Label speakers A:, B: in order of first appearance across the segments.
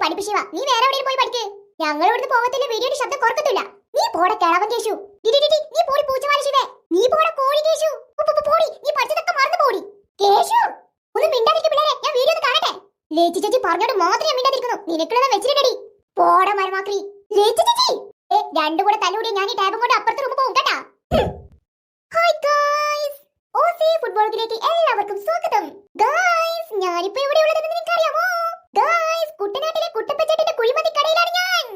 A: പഠിപ്പിച്ചുക നീ വേറെ എവിടെയും പോയി പഠിക്ക്. ഞങ്ങൾ ഇവിടുന്ന് പോകത്തിന്റെ വീഡിയോയുടെ ശബ്ദം കുറക്കത്തില്ല. നീ പോടെ കിളവൻ കേശു. നീ പോടി പൂച്ചവാല ശിവേ. നീ പോടെ കോഴി കേശു. പോടി. നീ പഠിച്ചതൊക്കെ മറന്നു പോടി. കേശു ഒന്ന് മിണ്ടാതിരിക്കും പിള്ളേരെ. ഞാൻ വീഡിയോ ഒന്ന് കാണട്ടെ? ലേച്ചി ചേച്ചി പറഞ്ഞോട് മാത്രം ഞാൻ മിണ്ടാതിരിക്കുന്നു. നിനക്കുള്ളത് വെച്ചിട്ടുണ്ടടി പോടെ മരമാക്രി. ലേച്ചി ചേച്ചി! ഏ രണ്ടും കൂടെ തല്ലുകൂടി ഞാൻ ഈ ടാബും കൊണ്ട് അപ്പുറത്തെ റൂമിൽ പോകും കേട്ടാ ഹായ് ഗായ്സ് ഓസി ഫുട്ബോളിലേക്ക് എല്ലാവർക്കും സ്വാഗതം ഗായ്സ് ഞാനിപ്പോ ഇവിടെ ഉള്ളതെന്ന് നിങ്ങൾക്കറിയാമോ ഗായ്സ് കുട്ടനാട്ടിലെ കുട്ടപ്പച്ചേട്ടന്റെ കുഴിമതി കടയിലാണ് ഞാൻ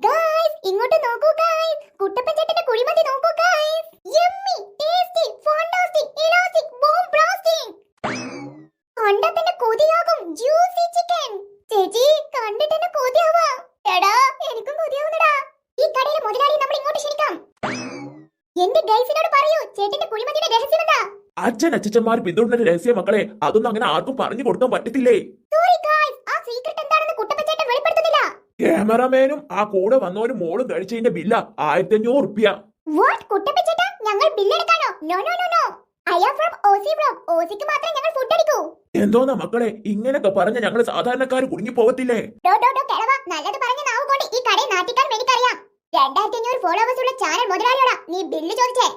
A: ഗായ്സ് ഇങ്ങോട്ട് നോക്കൂ ഗായ്സ് കുട്ടപ്പച്ചേട്ടന്റെ കുഴിമതി നോക്കൂ guys yummy tasty fantastic elastic bomb blasting കണ്ടാ തന്നെ കൊതിയാകും ജ്യൂസി ചിക്കൻ ചേച്ചി കണ്ടിട്ട് തന്നെ കൊതിയാവാ എടാ എനിക്കും കൊതിയാവുന്നടാ ഈ കടയിലെ മുതലാളി നമ്മൾ ഇങ്ങോട്ട് ക്ഷണിക്കാം എന്റെ ഗൈസിനോട് പറയൂ ചേട്ടന്റെ കുഴിമതിയുടെ രഹസ്യം എന്താ
B: അച്ഛൻ അച്ഛന്മാർ പിന്തുടരുന്ന രഹസ്യ മക്കളെ അതൊന്നും അങ്ങനെ ആർക്കും പറഞ്ഞു കൊടുക്കാൻ പറ്റത്തില്ലേ? ക്യാമറമാനും ആ കൂടെ വന്നവനും മോളും കഴിച്ചതിന്റെ ബില്ല ആയിരത്തി അഞ്ഞൂറ് റുപ്യ എന്തോന്നാ മക്കളെ ഇങ്ങനൊക്കെ പറഞ്ഞ ഞങ്ങൾ സാധാരണക്കാർ കുടുങ്ങി
A: പോവത്തില്ലേ നല്ലത് പറഞ്ഞ നാവ് കൊണ്ട് ഈ കടയെ നാട്ടിക്കാൻ എനിക്കറിയാം രണ്ടായിരത്തി അഞ്ഞൂറ് ഫോളോവേഴ്സ് ഉള്ള ചാനൽ മുതലാളിയോടാ നീ ബില്ല് ചോദിച്ചേ.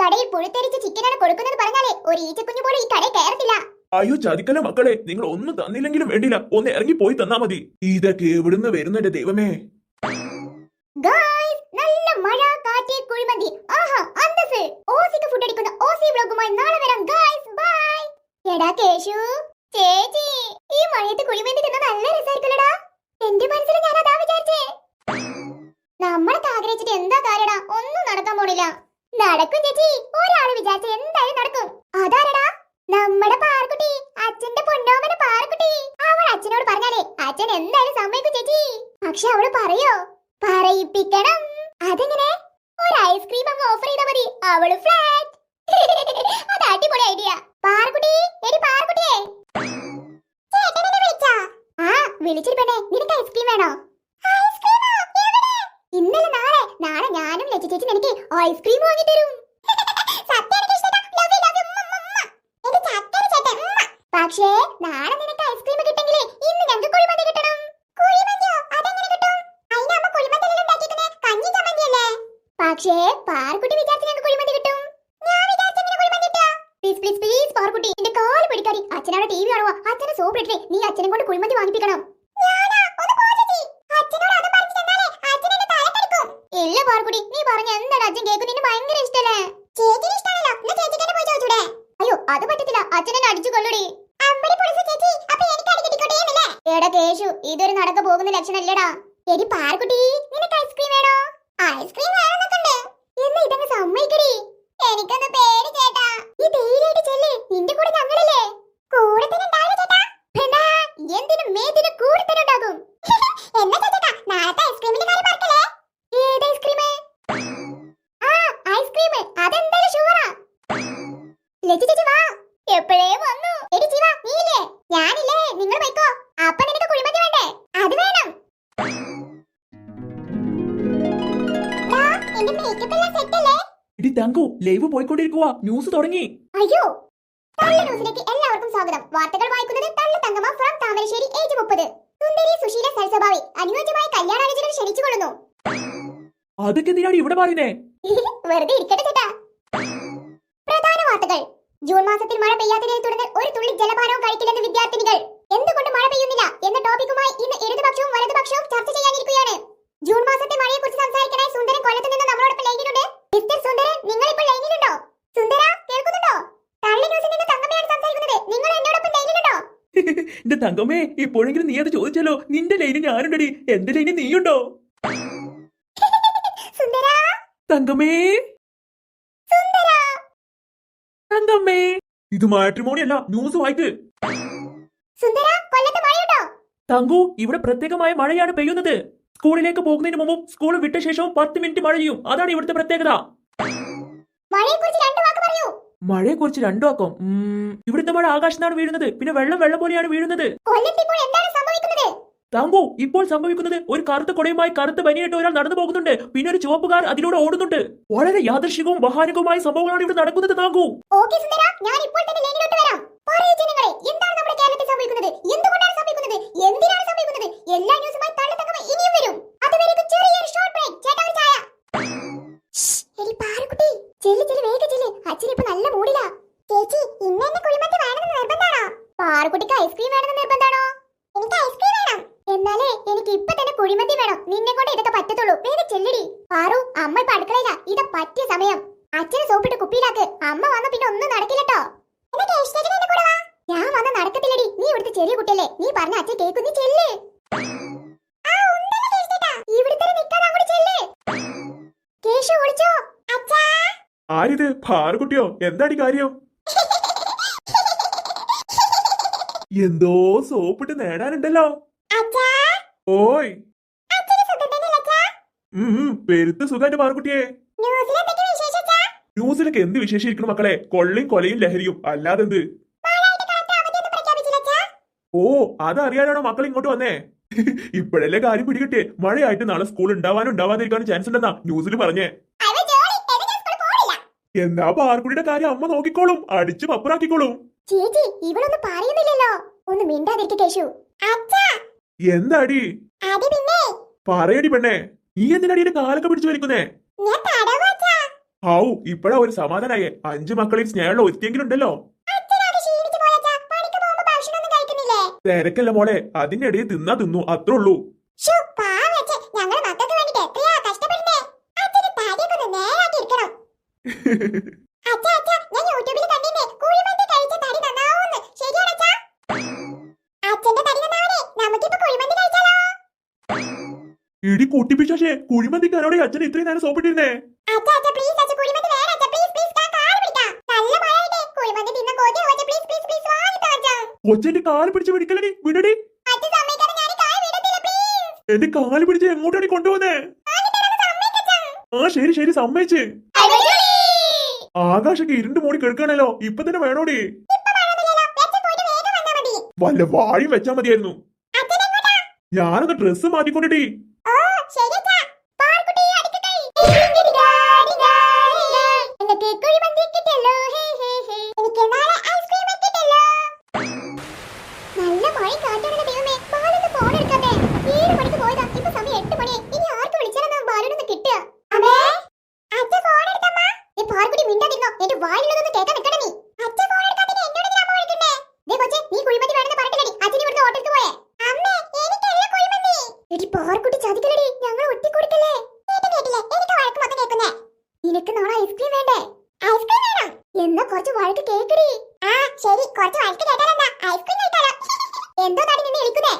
A: കടയിൽ പുഴുത്തരിച്ച ചിക്കനാണ് കൊടുക്കുന്നത് പറഞ്ഞാലേ ഒരു ഈച്ചക്കുഞ്ഞു പോലും ഈ കടയിൽ കയറത്തില്ല.
B: അയ്യോ ചതിക്കല മക്കളെ. നിങ്ങൾ ഒന്നും തന്നില്ലെങ്കിലും വേണ്ടില്ല. ഒന്ന് ഇറങ്ങി പോയി തന്നാ മതി. ഇതൊക്കെ എവിടുന്ന് വരുന്നുണ്ട് ദൈവമേ.
A: നല്ല മഴ കാറ്റ് കുഴിമന്തി. ആഹാ അന്തസ് ഓസിക്ക് ഫുഡ് അടിക്കുന്ന ഓസി വ്ലോഗുമായി നാളെ വരാം ഗായ്സ് ബൈ എടാ കേശു. ചേച്ചി ഈ മഴയത്ത് കുഴിമന്തി തിന്ന നല്ല രസമായിരിക്കുമല്ലടാ എന്റെ മനസ്സിൽ ഞാൻ അതാ വിചാരിച്ചേ. നമ്മളൊക്കെ ആഗ്രഹിച്ചിട്ട് എന്താ കാര്യടാ? ഒന്നും നടക്കാൻ പോണില്ല. നടക്കും ചേച്ചി. ഒരാൾ വിചാരിച്ച എന്തായാലും നടക്കും. അതാരടാ? നമ്മുടെ പാർക്കുട്ടി അച്ഛന്റെ പൊന്നോമന പാർക്കുട്ടി അവൾ അച്ഛനോട് പറഞ്ഞാലേ അച്ഛൻ എന്തായാലും സമ്മതിക്കും ചേച്ചി. പക്ഷെ അവൾ പറയോ? പറയിപ്പിക്കണം. അതെങ്ങനെ? ഒരു ഐസ്ക്രീം അങ്ങ് ഓഫർ ചെയ്താൽ മതി. അവൾ ഫ്ലാറ്റ് അത് അടിപൊളി ഐഡിയ പാർക്കുട്ടി എടി പാർക്കുട്ടിയെ ആ വിളിച്ചിട്ട് പെണ്ണേ നിനക്ക് ഐസ്ക്രീം വേണോ? ഇന്നലെ നാളെ നാളെ ഞാനും ലച്ചു ചേച്ചി എനിക്ക് ഐസ്ക്രീം വാങ്ങി തരും. പക്ഷേ നാളെ നിനക്ക് ഐസ്ക്രീം കിട്ടെങ്കിൽ ഇന്ന് ഞങ്ങൾക്ക് കുഴിമന്തി കിട്ടണം കുഴിമന്തിയോ അതെങ്ങനെ കിട്ടും അതിന് അമ്മ കുഴിമന്തിയെല്ലാം ഉണ്ടാക്കിയിരിക്കുന്നെ കഞ്ഞി ചമ്മന്തിയല്ലേ പക്ഷേ പാർക്കുട്ടി വിചാരിച്ച് ഞങ്ങൾക്ക് കുഴിമന്തി കിട്ടും ഞാൻ വിചാരിച്ചെങ്ങനെ കുഴിമന്തി കിട്ടാ പ്ലീസ് പ്ലീസ് പ്ലീസ് പാർക്കുട്ടി എന്റെ കാൽ പിടിക്കാടി അച്ഛനോട് ടി വി കാണുവോ അച്ഛനെ സോപ്പ് ഇട്ടിട്ട് നീ അച്ഛനെ കൊണ്ട് കുഴിമന്തി വാങ്ങിപ്പിക്കണം ഇല്ല നീ പറഞ്ഞ എന്താണ് അച്ഛൻ കേക്ക് നിന്നെ ഭയങ്കര ഇഷ്ടല്ലേ? ചേച്ചിന് ഇഷ്ടമാണല്ലോ എന്നാ കേക്ക് തന്നെ പോയി ചോദിച്ചൂടെ? അയ്യോ അത് പറ്റത്തില്ല. അച്ഛനെ അടിച്ചു കൊല്ലടി. എടാ കേശു ഇതൊരു നടക്ക പോകുന്ന ലക്ഷണല്ലേടാ. എടി പാർക്കുട്ടി നിനക്ക് ഐസ്ക്രീം വേണോ? ഐസ്ക്രീം വേണമെന്നൊക്കെ എന്ന് ഇതങ്ങ് സമ്മതിക്കടി. എനിക്കൊന്ന് പേടി ചേട്ടാ. ഈ ധൈര്യമായിട്ട് ചെല്ലേ. നിന്റെ കൂടെ ഞങ്ങളില്ലേ? ദാ, എന്റെ മേക്കപ്പ് എല്ലാം സെറ്റ് അല്ലേ?
B: ഇടി തങ്കു ലൈവ് പോയിക്കൊണ്ടിരിക്കുക ന്യൂസ് തുടങ്ങി.
A: അയ്യോ. തള്ള ന്യൂസിലേക്ക് എല്ലാവർക്കും സ്വാഗതം. വാർത്തകൾ വായിക്കുന്നത് തള്ള തങ്കമ്മ ഫ്രം താമരശ്ശേരി ഏജ് മുപ്പത്. സുന്ദരി സുശീല സൽസ്വഭാവി അനുയോജ്യമായ കല്യാണാലോചനകൾ ക്ഷണിച്ചുകൊള്ളുന്നു.
B: അതൊക്കെ എന്തിനാണ് ഇവിടെ പറയുന്നേ?
A: വെറുതെ ഇരിക്കട്ടെ ചേട്ടാ. പ്രധാന വാർത്തകൾ. ജൂൺ മാസത്തിൽ മഴ പെയ്യാത്തതിനെ തുടർന്ന് ഒരു തുള്ളി ജലപാനവും കഴിക്കില്ലെന്ന് വിദ്യാർത്ഥിനികൾ.
B: തങ്കമ്മേ ഇപ്പോഴെങ്കിലും നീ അത് ചോദിച്ചല്ലോ നിന്റെ ലൈന് ഞാനുണ്ടടി എന്റെ ലൈന് നീയുണ്ടോ? തങ്കമ്മേ? തങ്കമ്മേ? ഇത് മാട്രിമോണി അല്ല ന്യൂസ് വായിക്ക് തങ്കു ഇവിടെ പ്രത്യേകമായ മഴയാണ് പെയ്യുന്നത്. സ്കൂളിലേക്ക് പോകുന്നതിന് മുമ്പും സ്കൂൾ വിട്ട ശേഷവും പത്ത് മിനിറ്റ് മഴ ചെയ്യും അതാണ് ഇവിടുത്തെ പ്രത്യേകത.
A: മഴയെക്കുറിച്ച് രണ്ട്
B: ആക്കും ഇവിടുത്തെ മഴ ആകാശത്താണ് വീഴുന്നത്. പിന്നെ വെള്ളം വെള്ളം പോലെയാണ് വീഴുന്നത്. താങ്കു ഇപ്പോൾ സംഭവിക്കുന്നത് ഒരു കറുത്ത കൊടയുമായി കറുത്ത ബനിയായിട്ട് ഒരാൾ നടന്നു പോകുന്നുണ്ട്. പിന്നെ ഒരു ചുവപ്പുകാർ അതിലൂടെ ഓടുന്നുണ്ട്. വളരെ യാദർശികവും ബഹാനികവുമായ സംഭവങ്ങളാണ് ഇവിടെ നടക്കുന്നത് താങ്കു.
A: എല്ലാ സുന്ദര ഉണ്ടാക്ക് അമ്മ വന്ന പിന്നെ ഒന്നും നടക്കില്ലട്ടോ. ഞാൻ വന്ന നടക്കത്തില്ലടി. നീ ഇവിടുത്തെ ചെറിയ കുട്ടിയല്ലേ. നീ പറഞ്ഞ അച്ഛൻ കേക്കും നീ ചെല്ലേ.
B: ആരിത്? ഭാർകുട്ടിയോ എന്താടി കാര്യം? എന്തോ സോപ്പിട്ട് നേടാനുണ്ടല്ലോ. ഓയ്. പെരുത്ത
A: സുഖായിട്ട് പാർക്കുട്ടിയെ
B: ന്യൂസിലൊക്കെ എന്ത് വിശേഷിയിരിക്കണം മക്കളെ? കൊള്ളയും കൊലയും ലഹരിയും. അല്ലാതെന്ത്?
A: എന്ത്
B: ഓ അതറിയാനാണോ മക്കൾ ഇങ്ങോട്ട് വന്നേ? ഇപ്പോഴല്ലേ കാര്യം പിടികിട്ടേ മഴയായിട്ട് നാളെ സ്കൂൾ ഉണ്ടാവാനും ഉണ്ടാവാതിരിക്കാനും ചാൻസ് ഉണ്ടെന്നാ ന്യൂസിൽ പറഞ്ഞേ.
A: എന്ന്
B: പാർക്കുടിയുടെ കാര്യം അമ്മ നോക്കിക്കോളും. അടിച്ചു പപ്പറാക്കിക്കോളും
A: ചേച്ചി ഇവളൊന്നും പറയുന്നില്ലല്ലോ. ഒന്ന് മിണ്ടാതിരിക്കെ കേശു.
B: എന്താടി? പറയടി പെണ്ണേ. നീ എന്തിനടിയുടെ കാലൊക്കെ പിടിച്ചു വലിക്കുന്നേ? ഹാവു ഇപ്പഴാ ഒരു സമാധാനായി. അഞ്ചു മക്കളെയും സ്നേഹമുള്ള ഒരുത്തിയെങ്കിലും ഉണ്ടല്ലോ തിരക്കല്ല മോളെ. അതിന്റെ ഇടയിൽ തിന്നാ തിന്നു അത്രേ ഉള്ളൂ.
A: ശ്ശോ, അച്ഛാ പ്ലീസ് പ്ലീസ് പ്ലീസ് നേരം അച്ഛാ
B: കൊച്ചെന്റെ കാൽ പിടിച്ച് പിടിക്കലടി വിടടി.
A: അച്ഛൻ
B: എന്റെ കാൽ പിടിച്ച് എങ്ങോട്ടാണ് കൊണ്ടുപോന്നേ ആ ശരി ശരി സമ്മതിച്ച്. ആകാശൊക്കെ ഇരുണ്ട് മൂടി കേൾക്കാണല്ലോ ഇപ്പൊ തന്നെ വേണോടി. വല്ല വാഴയും വെച്ചാ മതിയായിരുന്നു. ഞാനൊന്ന് ഡ്രസ്സ് മാറ്റിക്കൊണ്ടിട്ടി
A: മിണ്ടാതിരുന്നോ? എന്റെ വായിലുള്ളതൊന്ന് കേൾക്കാൻ നിൽക്കണ നീ. അച്ഛൻ ഫോൺ എടുക്കാതെ എന്നോട് എന്തിനാ അമ്മ വിളിക്കണ്ടേ ദേ കൊച്ചേ നീ കുഴിമന്തി വേണമെന്ന് പറഞ്ഞില്ലടി അച്ഛൻ ഇവിടുന്ന് ഓട്ടെടുത്ത് പോയേ. അമ്മേ എനിക്കല്ല കുഴിമന്തി. എടി പാർക്കുട്ടി ചതിക്കലടി ഞങ്ങൾ കൊടുക്കല്ലേ കേട്ടില്ലേ? എനിക്ക് വഴക്ക് മൊത്തം കേൾക്കുന്നേ. നിനക്ക് നാളെ ഐസ്ക്രീം വേണ്ടേ? ഐസ്ക്രീം വേണം? എന്നാ കുറച്ച് വഴക്ക് കേക്കടി ആ ശരി കുറച്ച് വഴക്ക് കേട്ടാലെന്താ? ഐസ്ക്രീം കഴിക്കാലോ എന്തോ തടി നിന്ന് വിളിക്കുന്നേ.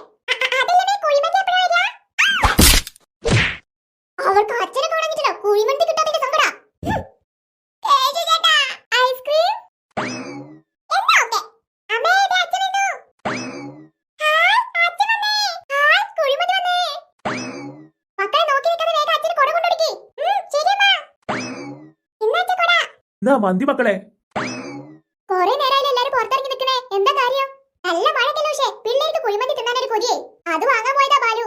A: എന്നാ
B: മന്തി മക്കളെ.
A: കൊറേ നേരമായില്ലേ എല്ലാരും പുറത്തിറങ്ങി നിൽക്കണേ എന്താ കാര്യം? നല്ല മഴക്കല്ലോ പക്ഷേ പിള്ളേർക്ക് കുഴിമന്തി തിന്നാനൊരു കൊതിയേ. അത് വാങ്ങാൻ പോയതാ ബാലു.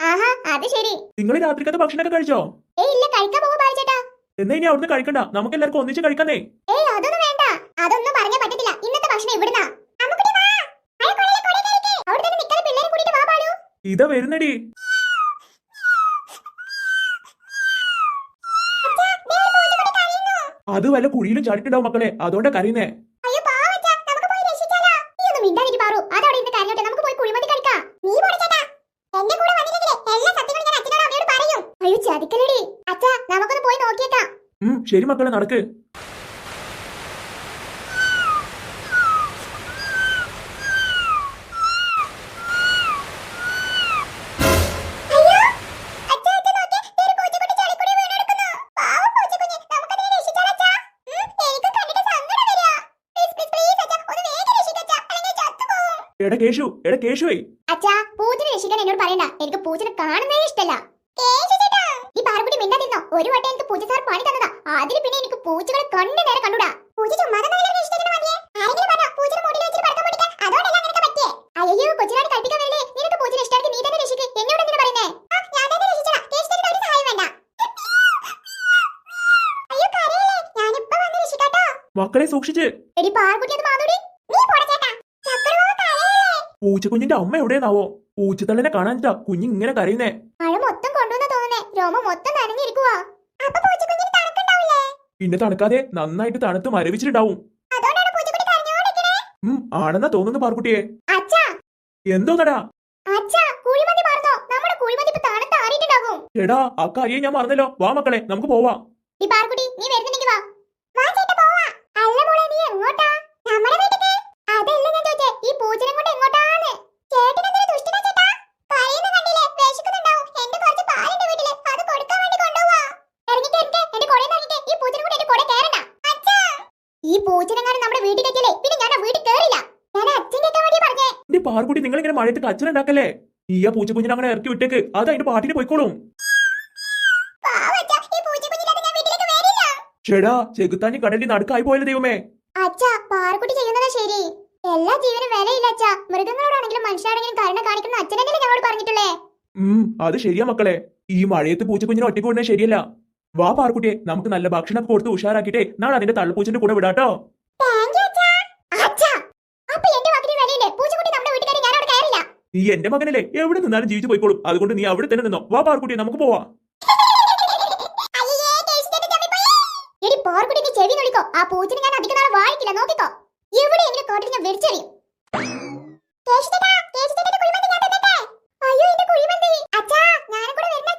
A: ആഹാ അത് ശരി.
B: നിങ്ങൾ രാത്രിക്കത്തെ ഭക്ഷണമൊക്കെ കഴിച്ചോ?
A: ഏയ് ഇല്ല കഴിക്കാൻ പോകും ചേട്ടാ.
B: എന്നാ ഇനി അവിടുന്ന് കഴിക്കണ്ട. നമുക്ക് എല്ലാവർക്കും ഒന്നിച്ച് കഴിക്കാന്നേ.
A: ഏയ് അതൊന്നും വേണ്ട. അതൊന്നും പറഞ്ഞാ പറ്റത്തില്ല. ഇന്നത്തെ ഭക്ഷണം ഇവിടുന്നാ. അമ്മുക്കുട്ടി വാ. അയ കൊടയിലെ കൊട കഴിക്ക്. അവിടെ തന്നെ നിൽക്കാതെ പിള്ളേരെ കൂട്ടിയിട്ട് വാ ബാലു
B: ഇതാ വരുന്നടി
A: അച്ഛാ, ദേ ഒരു പൂച്ചക്കുട്ടി കരയുന്നു.
B: അത് വല്ല കുഴിയിലും ചാടിയിട്ടുണ്ടാവും മക്കളെ. അതുകൊണ്ടാ കരയുന്നേ. ശരി മക്കളെ
A: അച്ഛാ,
B: എടാ കേശു എടാ കേശുവേ.
A: അച്ഛാ പൂജനെ രക്ഷിക്കാൻ എന്നോട് പറയണ്ട. എനിക്ക് പൂജനെ കാണുന്നേ ഇഷ്ടല്ല. ഈ പാറക്കുടി മിണ്ടാതിരുന്നോ ഒരു വട്ടം എനിക്ക് പൂജ സാർ പണി തന്നതാ. അതിന് പിന്നെ എനിക്ക് പൂച്ചകളെ കണ്ടു നേരെ കണ്ടുടാ. പൂജ ചുമ്മാതെ അയ്യോ കൊച്ചിനാട് കളിപ്പിക്കാൻ വരില്ലേ? നിനക്ക് നീ തന്നെ രക്ഷിക്ക്. എന്നോട് എന്തിനാ പറയുന്നേ? ആ, ഞാൻ തന്നെ രക്ഷിച്ചോളാം.
B: പൂച്ചക്കുഞ്ഞിന്റെ അമ്മ എവിടെയാണാവോ പൂച്ചത്തള്ളിനെ കാണാനിട്ടാ കുഞ്ഞ് ഇങ്ങനെ കരയുന്നേ.
A: മഴ മൊത്തം കൊണ്ടുവന്ന തോന്നുന്നേ. രോമം മൊത്തം നനഞ്ഞിരിക്കുവാ.
B: പിന്നെ തണുക്കാതെ നന്നായിട്ട് തണുത്ത് മരവിച്ചിട്ടുണ്ടാവും. ഉം ആണെന്നാ തോന്നുന്നു പാർക്കുട്ടിയെ. എന്തോന്നടാ? എടാ ആ കാര്യം ഞാൻ മറന്നല്ലോ. വാ മക്കളെ നമുക്ക് പോവാം.
A: ഈ പൂജനം കൊണ്ട് എങ്ങോട്ടാണ്? ചേട്ടൻ എന്തൊരു ദുഷ്ടനാ ചേട്ടാ? കരയുന്ന കണ്ടില്ലേ
B: എന്റെ കുറച്ച് അത് കൊടുക്കാൻ വേണ്ടി ഈ പൂജനം
A: എന്റെ ഈ പൂജനം നമ്മുടെ പിന്നെ
B: ചേടാ കടലിൽ നടുക്കായി പോയല്ലോ ദൈവമേ.
A: അച്ഛാ പാറക്കുട്ടി ചെയ്യുന്നതാ ശരി. എല്ലാ ജീവനും വിലയില്ല അച്ഛാ. മൃഗങ്ങളോടാണെങ്കിലും മനുഷ്യരാണെങ്കിലും കരുണ കാണിക്കുന്ന അച്ഛനല്ലേ ഞങ്ങളോട് പറഞ്ഞിട്ടുള്ളേ?
B: ഉം അത് ശരിയാ മക്കളെ. ഈ മഴയത്ത് പൂച്ചക്കുഞ്ഞിനെ ഒറ്റയ്ക്ക് വിടുന്നത് ശരിയല്ല. വാ പാർക്കുട്ടിയെ നമുക്ക് നല്ല ഭക്ഷണം കൊടുത്ത് ഉഷാറാക്കിട്ടെ നാളെ അതിന്റെ തള്ളപ്പൂച്ചിന്റെ കൂടെ വിടാട്ടോ. നീ എന്റെ മകനല്ലേ? എവിടെ നിന്നാലും ജീവിച്ചു പോയിക്കോളും. അതുകൊണ്ട് നീ അവിടെ തന്നെ നിന്നോ. വാ പാർക്കുട്ടിയെ നമുക്ക് പോവാ.
A: ചെവി ആ പൂച്ചിനെ ഞാൻ അധികം നാളെ നോക്കിക്കോ. എവിടെ എന്റെ കോട്ടിൽ ഞാൻ വെടിച്ചെറിയും അയ്യോ എന്റെ കുഴിമന്തി. അച്ഛാ ഞാനും കൂടെ വരുന്ന